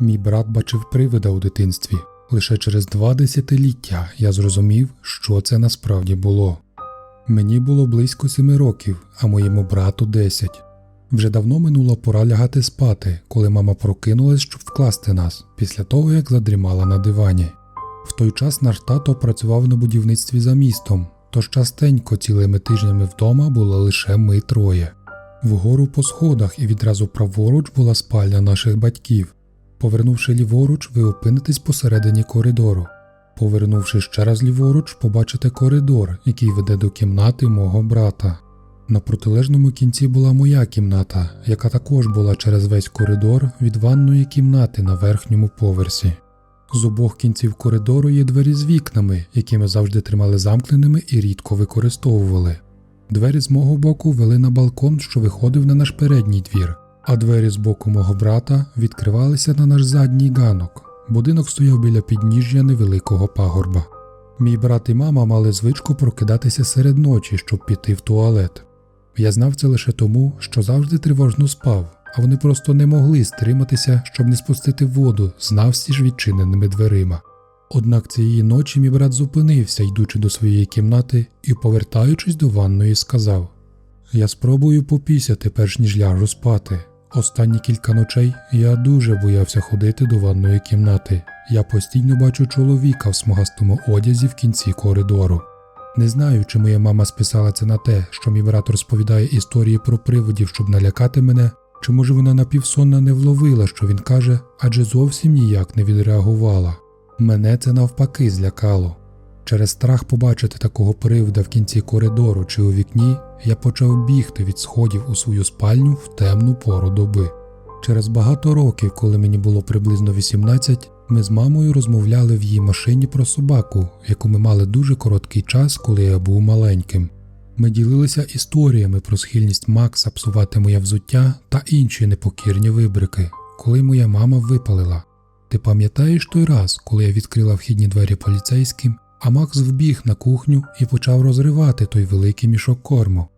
Мій брат бачив привида у дитинстві. Лише через два десятиліття я зрозумів, що це насправді було. Мені було близько семи років, а моєму брату десять. Вже давно минула пора лягати спати, коли мама прокинулась, щоб вкласти нас, після того як задрімала на дивані. В той час наш тато працював на будівництві за містом, тож частенько цілими тижнями вдома були лише ми троє. Вгору по сходах і відразу праворуч була спальня наших батьків. Повернувши ліворуч, ви опинитесь посередині коридору. Повернувши ще раз ліворуч, побачите коридор, який веде до кімнати мого брата. На протилежному кінці була моя кімната, яка також була через весь коридор від ванної кімнати на верхньому поверсі. З обох кінців коридору є двері з вікнами, які ми завжди тримали замкненими і рідко використовували. Двері з мого боку вели на балкон, що виходив на наш передній двір, а двері з боку мого брата відкривалися на наш задній ганок. Будинок стояв біля підніжжя невеликого пагорба. Мій брат і мама мали звичку прокидатися серед ночі, щоб піти в туалет. Я знав це лише тому, що завжди тривожно спав, а вони просто не могли стриматися, щоб не спустити воду з навсі ж відчиненими дверима. Однак цієї ночі мій брат зупинився, йдучи до своєї кімнати, і, повертаючись до ванної, сказав: Я спробую попісяти, перш ніж ляжу спати. Останні кілька ночей я дуже боявся ходити до ванної кімнати. Я постійно бачу чоловіка в смугастому одязі в кінці коридору. Не знаю, чи моя мама списала це на те, що мій брат розповідає історії про привидів, щоб налякати мене, чи може вона напівсонна не вловила, що він каже, адже зовсім ніяк не відреагувала. Мене це навпаки злякало. Через страх побачити такого привида в кінці коридору чи у вікні, я почав бігти від сходів у свою спальню в темну пору доби. Через багато років, коли мені було приблизно 18, ми з мамою розмовляли в її машині про собаку, яку ми мали дуже короткий час, коли я був маленьким. Ми ділилися історіями про схильність Макса псувати моє взуття та інші непокірні вибрики, коли моя мама випалила. Ти пам'ятаєш той раз, коли я відкрила вхідні двері поліцейським, а Макс вбіг на кухню і почав розривати той великий мішок корму.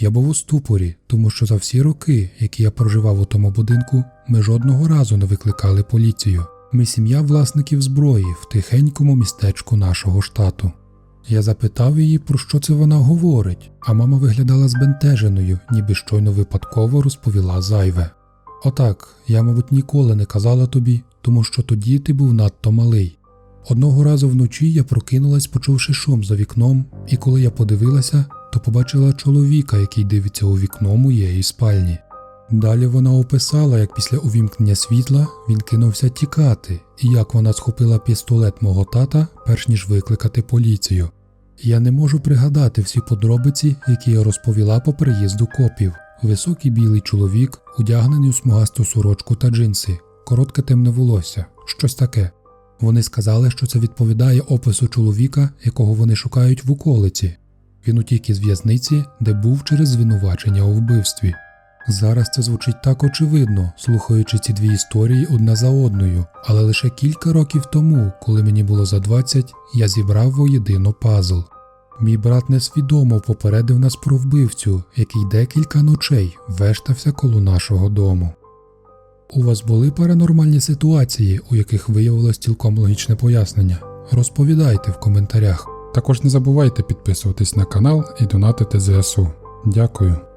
Я був у ступорі, тому що за всі роки, які я проживав у тому будинку, ми жодного разу не викликали поліцію. Ми сім'я власників зброї в тихенькому містечку нашого штату. Я запитав її, про що це вона говорить, а мама виглядала збентеженою, ніби щойно випадково розповіла зайве. Отак, я, мабуть, ніколи не казала тобі, тому що тоді ти був надто малий. Одного разу вночі я прокинулась, почувши шум за вікном, і коли я подивилася, то побачила чоловіка, який дивиться у вікно моєї спальні. Далі вона описала, як після увімкнення світла він кинувся тікати, і як вона схопила пістолет мого тата, перш ніж викликати поліцію. Я не можу пригадати всі подробиці, які я розповіла по приїзду копів. Високий білий чоловік, одягнений у смугасту сорочку та джинси, коротке темне волосся, щось таке. Вони сказали, що це відповідає опису чоловіка, якого вони шукають в околиці. Він утік із в'язниці, де був через звинувачення у вбивстві. Зараз це звучить так очевидно, слухаючи ці дві історії одна за одною, але лише кілька років тому, коли мені було за 20, я зібрав воєдино пазл. Мій брат несвідомо попередив нас про вбивцю, який декілька ночей вештався коло нашого дому. У вас були паранормальні ситуації, у яких виявилось цілком логічне пояснення? Розповідайте в коментарях. Також не забувайте підписуватись на канал і донатити ЗСУ. Дякую.